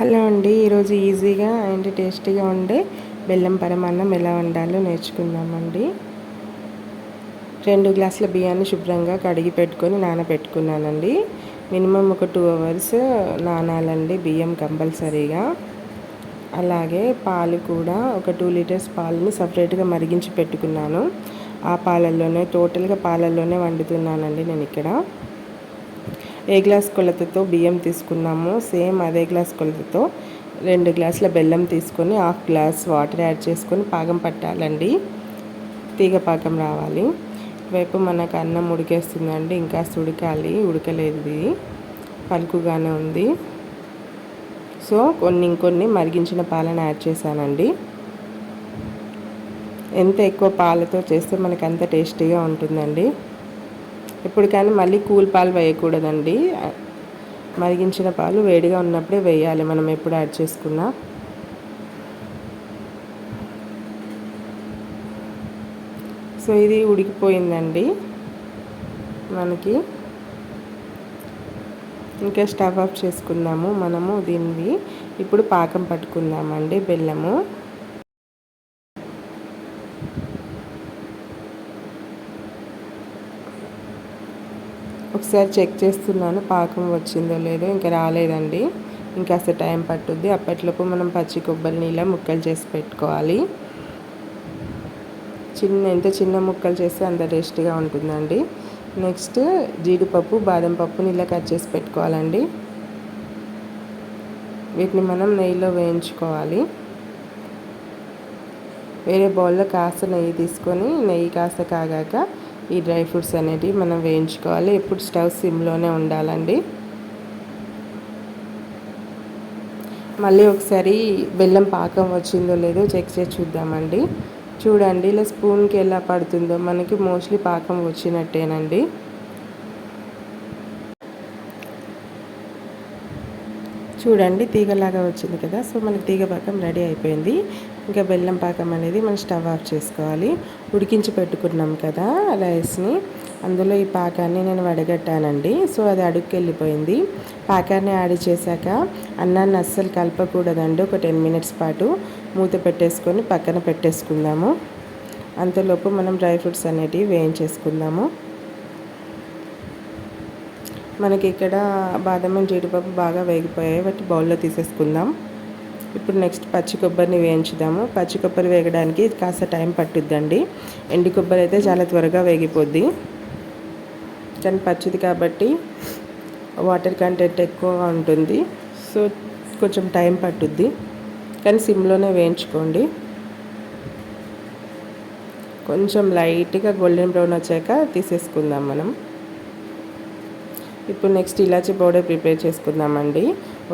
Hello అండి ఈరోజు ఈజీగా అండ్ టేస్టీగా ఉండే బెల్లం పరమాన్నం ఎలా వండాలో నేర్చుకుందామండి. రెండు గ్లాసుల బియ్యాన్ని శుభ్రంగా కడిగి పెట్టుకొని నానబెట్టుకున్నానండి. మినిమం ఒక టూ అవర్స్ నానాలండి బియ్యం కంపల్సరీగా. అలాగే పాలు కూడా ఒక టూ లీటర్స్ పాలని సపరేట్గా మరిగించి పెట్టుకున్నాను. ఆ పాలల్లోనే టోటల్గా పాలల్లోనే వండుతున్నానండి నేను ఇక్కడ ఏ గ్లాస్ కొలతతో బియ్యం తీసుకున్నామో సేమ్ అదే గ్లాస్ కొలతతో రెండు గ్లాసుల బెల్లం తీసుకొని హాఫ్ గ్లాస్ వాటర్ యాడ్ చేసుకొని పాకం పట్టాలండి. తీగ పాకం రావాలి. వైపు మనకు అన్నం ఉడికేస్తుందండి. ఇంకా ఉడకాలి ఉడకలేదు ఇది. పలుకుగానే ఉంది. సో కొన్ని ఇంకొన్ని మరిగించిన పాలను యాడ్ చేశానండి. ఎంత ఎక్కువ పాలతో చేస్తే మనకు అంత టేస్టీగా ఉంటుందండి. ఇప్పుడు కానీ మళ్ళీ కూల్ పాలు వేయకూడదండి. మరిగించిన పాలు వేడిగా ఉన్నప్పుడే వేయాలి. మనం ఎప్పుడు యాడ్ చేసుకున్నా. సో ఇది ఉడికిపోయిందండి. మనకి ఇంకా స్టవ్ ఆఫ్ చేసుకుందాము మనము దీన్ని ఇప్పుడు పాకం పట్టుకుందామండి బెల్లము. ఒకసారి చెక్ చేస్తున్నాను పాకం వచ్చిందో లేదో ఇంకా రాలేదండి. ఇంకా అసలు టైం పట్టుద్ది. అప్పట్లోపు మనం పచ్చి కొబ్బరి నీళ్ళ ముక్కలు చేసి పెట్టుకోవాలి. చిన్న ఎంత చిన్న ముక్కలు చేస్తే అంత టేస్ట్గా ఉంటుందండి. నెక్స్ట్ జీడిపప్పు బాదం పప్పు నీళ్ళ కట్ చేసి పెట్టుకోవాలండి. వీటిని మనం నెయ్యిలో వేయించుకోవాలి. వేరే బౌల్లో కాస్త నెయ్యి తీసుకొని నెయ్యి కాస్త కాగాక ఈ డ్రై ఫ్రూట్స్ అనేటివి మనం వేయించుకోవాలి. ఎప్పుడు స్టవ్ సిమ్లోనే ఉండాలండి. మళ్ళీ ఒకసారి బెల్లం పాకం వచ్చిందో లేదో చెక్ చేసి చూద్దామండి. చూడండి ఇలా స్పూన్కి ఎలా పడుతుందో. మనకి మోస్ట్లీ పాకం వచ్చినట్టేనండి. చూడండి తీగలాగా వచ్చింది కదా. సో మనకి తీగ పాకం రెడీ అయిపోయింది. ఇంకా బెల్లం పాకం అనేది మనం స్టవ్ ఆఫ్ చేసుకోవాలి. ఉడికించి పెట్టుకున్నాం కదా రైస్ని. అందులో ఈ పాకాన్ని నేను వడగట్టానండి. సో అది అడుగుకి వెళ్ళిపోయింది. పాకాన్ని యాడ్ చేశాక అన్నాన్ని అస్సలు కలపకూడదండి. ఒక టెన్ మినిట్స్ పాటు మూత పెట్టేసుకొని పక్కన పెట్టేసుకుందాము. అంతలోపు మనం డ్రై ఫ్రూట్స్ అనేటివి వేయించేసుకుందాము. మనకి ఇక్కడ బాదం జీడిపప్పు బాగా వేగిపోయాయి. వాటి బౌల్లో తీసేసుకుందాం. ఇప్పుడు నెక్స్ట్ పచ్చి కొబ్బరిని వేయించుదాము. పచ్చి కొబ్బరి వేగడానికి కాస్త టైం పట్టుద్దండి. ఎండి కొబ్బరి అయితే చాలా త్వరగా వేగిపోద్ది. కానీ పచ్చిది కాబట్టి వాటర్ కంటెంట్ ఎక్కువగా ఉంటుంది. సో కొంచెం టైం పట్టుద్ది. కానీ సిమ్లోనే వేయించుకోండి. కొంచెం లైట్గా గోల్డెన్ బ్రౌన్ వచ్చాక తీసేసుకుందాం మనం. ఇప్పుడు నెక్స్ట్ ఇలాచీ పౌడర్ ప్రిపేర్ చేసుకుందామండి.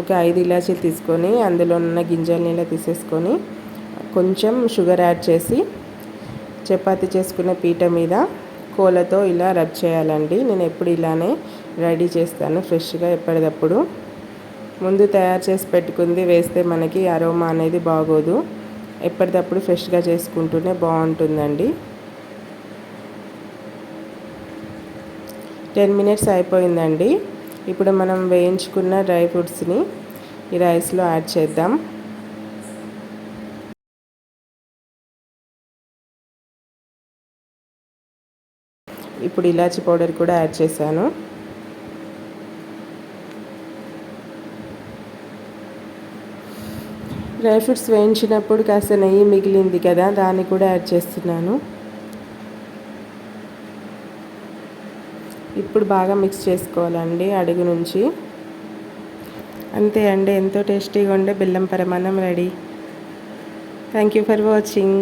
ఒక ఐదు ఇలాచీలు తీసుకొని అందులో ఉన్న గింజల్ని ఇలా తీసేసుకొని కొంచెం షుగర్ యాడ్ చేసి చపాతి చేసుకునే పీట మీద కోలతో ఇలా రబ్ చేయాలండి. నేను ఎప్పుడు ఇలానే రెడీ చేస్తాను ఫ్రెష్గా ఎప్పటికప్పుడు ముందు తయారు చేసి పెట్టుకుంది వేస్తే మనకి అరోమా అనేది బాగోదు. ఎప్పటికప్పుడు ఫ్రెష్గా చేసుకుంటూనే బాగుంటుందండి. టెన్ మినిట్స్ అయిపోయిందండి. ఇప్పుడు మనం వేయించుకున్న డ్రై ఫ్రూట్స్ని ఈ రైస్లో యాడ్ చేద్దాం. ఇప్పుడు ఇలాచి పౌడర్ కూడా యాడ్ చేశాను. డ్రై ఫ్రూట్స్ వేయించినప్పుడు కాస్త నెయ్యి మిగిలింది కదా దాన్ని కూడా యాడ్ చేస్తున్నాను. ఇప్పుడు బాగా మిక్స్ చేసుకోవాలండి అడుగు నుంచి. అంతే అండి ఎంతో టేస్టీగా ఉండే బెల్లం పరమాన్నం ready. Thank you for watching